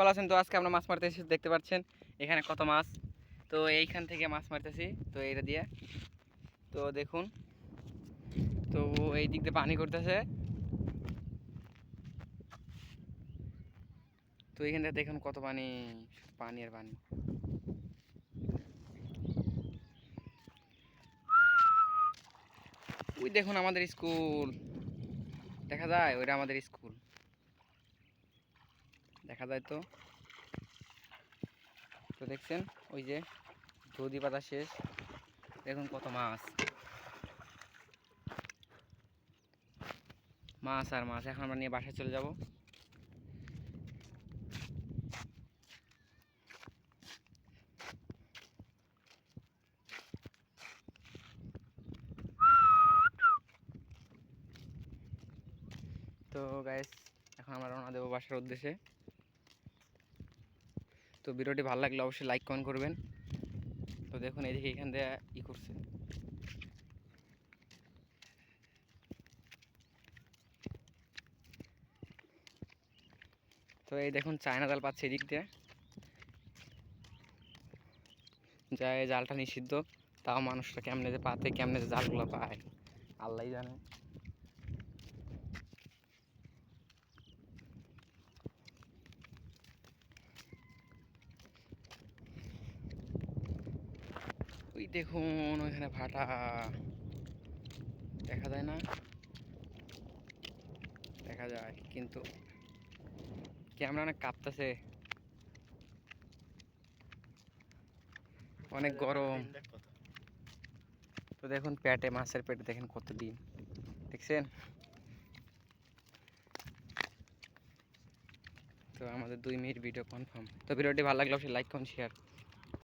ভালো আছেন? তো আজকে আমরা মাছ মারতে এসেছি দেখতে পাচ্ছেন, এখানে কত মাছ। তো এইখান থেকে মাছ মারতেছি, তো এটা দিয়ে। তো দেখুন, তো এই দিক দিয়ে পানি করতেছে। তো এইখান থেকে দেখুন কত পানি পানি আর পানি। ওই দেখুন আমাদের স্কুল। দেখা যায়, ওইটা আমাদের স্কুল। দেখা যায় তো। তো দেখছেন, ওই যে যদি পাতা শেষ। দেখুন কত মাছ। মাছ আর মাছ, এখন আমরা নিয়ে বাসায় চলে যাব। তো গাইস এখন আমরা রওনা দেবো বাসার উদ্দেশ্যে। তো ভিডিওটি ভালো লাগলে অবশ্যই লাইক কমেন্ট করবেন। তো দেখুন, এদিকে এখান দিয়ে ই করছে। তো এই দেখুন, চায়না জাল পাচ্ছে এদিক দিয়ে। যা এই জালটা নিষিদ্ধ, তাও মানুষটা কেমনে যে পাতে, কেমনে যে জালগুলো পায় আল্লাহ জানে। ওই দেখুন, ওইখানে ভাটা। দেখা যায় না? দেখা যায়, কিন্তু ক্যামেরা অনেক কাঁপতেছে। অনেক গরম। তো দেখুন পেটে মাছের পেটে, দেখেন কত ডিম। দেখছেন? তো আমাদের দুই মিনিট ভিডিও কনফার্ম তো ভিডিওটি ভালো লাগলে অবশ্যই লাইক করুন শেয়ার